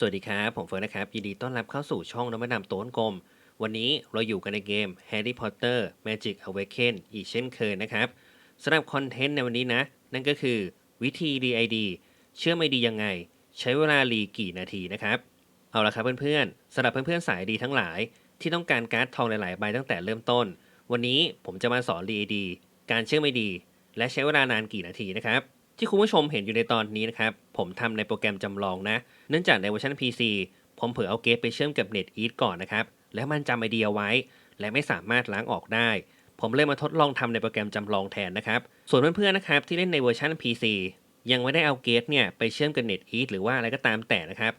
สวัสดีครับ ผมเฟิร์นนะครับ ยินดีต้อนรับเข้าสู่ช่องนวัตนำโต้นกลม วันนี้เราอยู่กันในเกม Harry Potter Magic Awaken อีกเช่นเคยนะครับสำหรับคอนเทนต์ในวันนี้นะ นั่นก็คือวิธี DID เชื่อไม่ดียังไง ใช้เวลารีกี่นาทีนะครับ เอาละครับเพื่อนๆสำหรับเพื่อนๆสายดีทั้งหลาย ที่ต้องการการ์ดทองหลายๆใบตั้งแต่เริ่มต้น วันนี้ผมจะมาสอน DID การเชื่อไม่ดีและใช้เวลานานกี่นาทีนะครับ ที่คุณผู้ชมเห็นอยู่ในตอนนี้นะครับ ผมทำในโปรแกรมจำลองนะ เนื่องจากในเวอร์ชัน PC ผมเผลอเอาเกมไปเชื่อมกับ NetEase ก่อนนะครับ แล้วมันจำไอเดียไว้ และไม่สามารถล้างออกได้ ผมเลยมาทดลองทำในโปรแกรมจำลองแทนนะครับ ส่วนเพื่อนๆนะครับที่เล่นในเวอร์ชัน PC ยังไม่ได้เอาเกมเนี่ยไปเชื่อมกับ NetEase หรือว่าอะไรก็ตามแต่นะครับ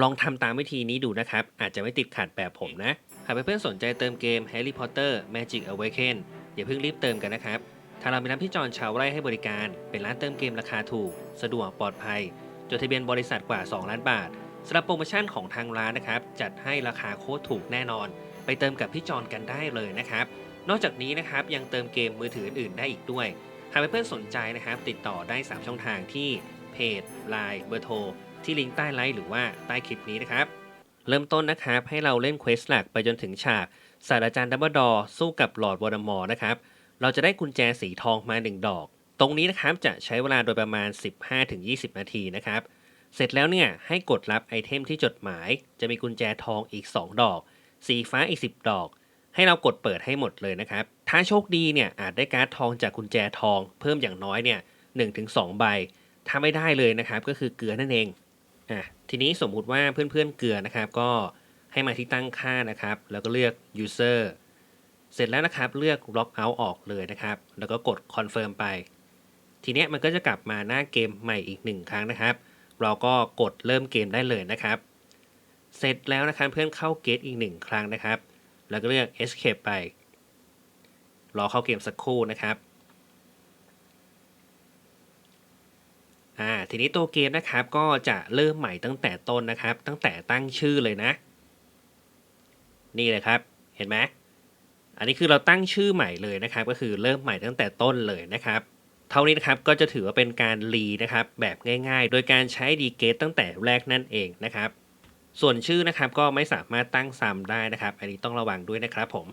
ลองทำตามวิธีนี้ดูนะครับ อาจจะไม่ติดขัดแบบผมนะ หากเพื่อนๆสนใจเติมเกม Harry Potter Magic Awaken อย่าเพิ่งรีบเติมกันนะครับ ทางเรามีร้านพี่จอนชาวไร่ให้บริการ เป็นร้านเติมเกมราคาถูก สะดวกปลอดภัย จดทะเบียนบริษัทกว่า 2 ล้านบาทสำหรับโปรโมชั่นของทางร้านนะครับ จัดให้ราคาโคตรถูกแน่นอน ไปเติมกับพี่จอนกันได้เลยนะครับ นอกจากนี้นะครับยังเติมเกมมือถืออื่นได้อีกด้วย หากเพื่อนๆสนใจนะครับ ติดต่อได้ 3 ช่องทางที่เพจ Line เบอร์โทรที่ลิงก์ใต้ไลฟ์หรือว่าใต้คลิปนี้นะครับ เริ่มต้นนะครับให้เราเล่นเควสหลักไปจนถึงฉากศาสตราจารย์ดับเบิลดอร์สู้กับหลอร์ดวอร์ดมอร์นะครับ เราจะได้กุญแจสีทองมา1ดอก ตรงนี้นะครับจะใช้เวลาโดยประมาณ 15-20 นาทีนะครับ เสร็จแล้วเนี่ยให้กดรับไอเทมที่จดหมาย จะมีกุญแจทองอีก 2 ดอก สีฟ้าอีก 10 ดอก ให้เรากดเปิดให้หมดเลยนะครับ ถ้าโชคดีเนี่ยอาจได้การ์ดทองจากกุญแจทอง เพิ่มอย่างน้อยเนี่ย1-2 ใบ ถ้าไม่ได้เลยนะครับก็คือเกลือนั่นเองอะทีนี้สมมุติว่าเพื่อนๆเกลือนะครับก็ให้มาที่ตั้งค่านะครับ แล้วก็เลือก user เสร็จแล้วนะครับเลือก lock out ออกเลยนะครับ แล้วก็กด confirm ไป ทีเนี้ยมันก็จะกลับมาหน้าเกมใหม่อีกหนึ่งครั้งนะครับ เราก็กดเริ่มเกมได้เลยนะครับ เสร็จแล้วนะครับเพื่อนเข้าเกมอีกหนึ่งครั้งนะครับ แล้วก็เลือก escape ไป รอเข้าเกมสักครู่นะครับอ่าทีนี้ตัวเกมนะครับก็จะเริ่มใหม่ตั้งแต่ต้นนะครับ ตั้งแต่ตั้งชื่อเลยนะ นี่เลยครับ เห็นไหม อันนี้คือเราตั้งชื่อใหม่เลยนะครับ ก็คือเริ่มใหม่ตั้งแต่ต้นเลยนะครับ เท่านี้นะครับก็จะถือว่าเป็นการรีนะครับแบบง่าย ๆ โดยการใช้ดีเกตตั้งแต่แรกนั่นเองนะครับ ส่วนชื่อนะครับก็ไม่สามารถตั้งซ้ำได้นะครับ อันนี้ต้องระวังด้วยนะครับผม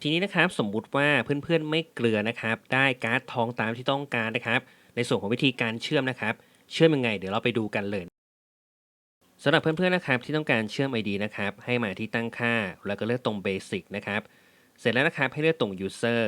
ทีนี้นะครับสมมุติว่าเพื่อนๆไม่เกลือนะครับ ได้การ์ดทองตามที่ต้องการนะครับ ในส่วนของวิธีการเชื่อมนะครับ เชื่อมยังไง เดี๋ยวเราไปดูกันเลยสำหรับเพื่อนๆนะครับที่ต้องการเชื่อม ID นะครับให้มาที่ตั้งค่า แล้วก็เลือกตรง Basic นะครับ เสร็จแล้วนะครับให้เลือกตรง User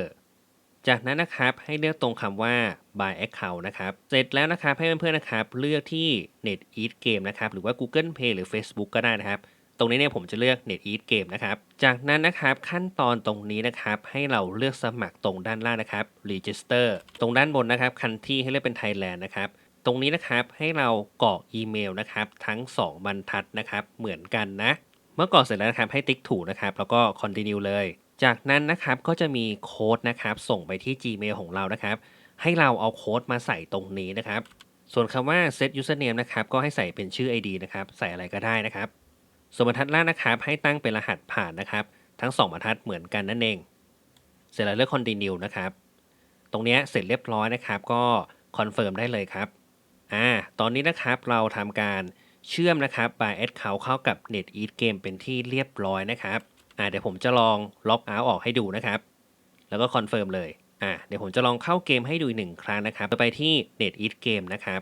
จากนั้นนะครับให้เลือกตรงคำว่า By Account นะครับ เสร็จแล้วนะครับให้เพื่อนๆนะครับเลือกที่ NetEase Game นะครับหรือว่า Google Play หรือ Facebook ก็ได้นะครับ ตรงนี้เนี่ยผมจะเลือก NetEase Game นะครับ จากนั้นนะครับขั้นตอนตรงนี้นะครับให้เราเลือกสมัครตรงด้านล่างนะครับ Register ตรงด้านบนนะครับคันที่ให้เลือกเป็น Thailand นะครับตรงนี้นะครับให้เรากรอกอีเมลนะครับทั้ง 2 บรรทัดนะครับเหมือนกันนะ เมื่อกรอกเสร็จแล้วนะครับให้ติ๊กถูกนะครับแล้วก็ continue เลย จากนั้นนะครับก็จะมีโค้ดนะครับส่งไปที่ Gmail ของเรานะครับ ให้เราเอาโค้ดมาใส่ตรงนี้นะครับ ส่วนคำว่า set username นะครับก็ให้ใส่เป็นชื่อ ID นะครับใส่อะไรก็ได้นะครับ ส่วนบรรทัดล่างนะครับ ให้ตั้งเป็นรหัสผ่านนะครับ ทั้ง 2บรรทัดเหมือนกันนั่นเอง เสร็จแล้วเลือก continue นะครับ ตรงนี้เสร็จเรียบร้อยนะครับ ก็คอนเฟิร์มได้เลยครับอ่าตอนนี้นะครับเราทำการเชื่อมนะครับ by account เข้ากับ NetEase Game เป็นที่เรียบร้อยนะครับ อ่าเดี๋ยวผมจะลองล็อกเอาท์ออกให้ดูนะครับ แล้วก็คอนเฟิร์มเลยอ่าเดี๋ยวผมจะลองเข้าเกมให้ดูอีกหนึ่งครั้งนะครับไปที่ NetEase Game นะครับ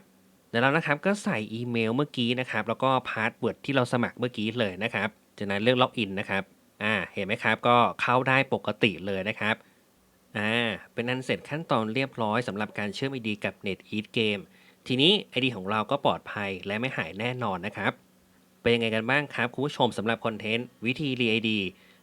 แล้วนะครับก็ใส่อีเมลเมื่อกี้นะครับแล้วก็พาสเวิร์ดที่เราสมัครเมื่อกี้เลยนะครับจากนั้นเลือกล็อกอินนะครับอ่าเห็นไหมครับก็เข้าได้ปกติเลยนะครับอ่าเป็นอันเสร็จขั้นตอนเรียบร้อยสำหรับการเชื่อม ID กับ NetEase Game ทีนี้ ID ของเราก็ปลอดภัยและไม่หายแน่นอนนะครับ เป็นยังไงกันบ้างครับคุณผู้ชมสำหรับคอนเทนต์วิธีรี ID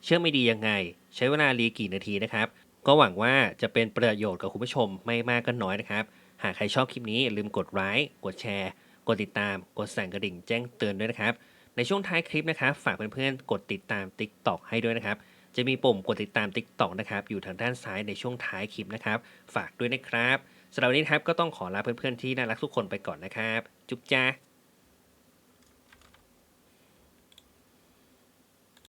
เชื่อม ID ยังไง ใช้เวลารีกี่นาทีนะครับ ก็หวังว่าจะเป็นประโยชน์กับคุณผู้ชมไม่มากก็น้อยนะครับ หากใครชอบคลิปนี้อย่าลืมกดไลค์กดแชร์ กดติดตาม กดสั่นกระดิ่งแจ้งเตือนด้วยนะครับ ในช่วงท้ายคลิปนะครับ ฝากเพื่อนๆกดติดตาม TikTok ให้ด้วยนะครับ จะมีปุ่มกดติดตาม TikTok นะครับอยู่ทางด้านซ้ายในช่วงท้ายคลิปนะครับ ฝากด้วยนะครับสำหรับวันนี้ครับก็ต้องขอลาเพื่อนๆที่น่ารักทุกคนไปก่อนนะครับ จุ๊บจ้า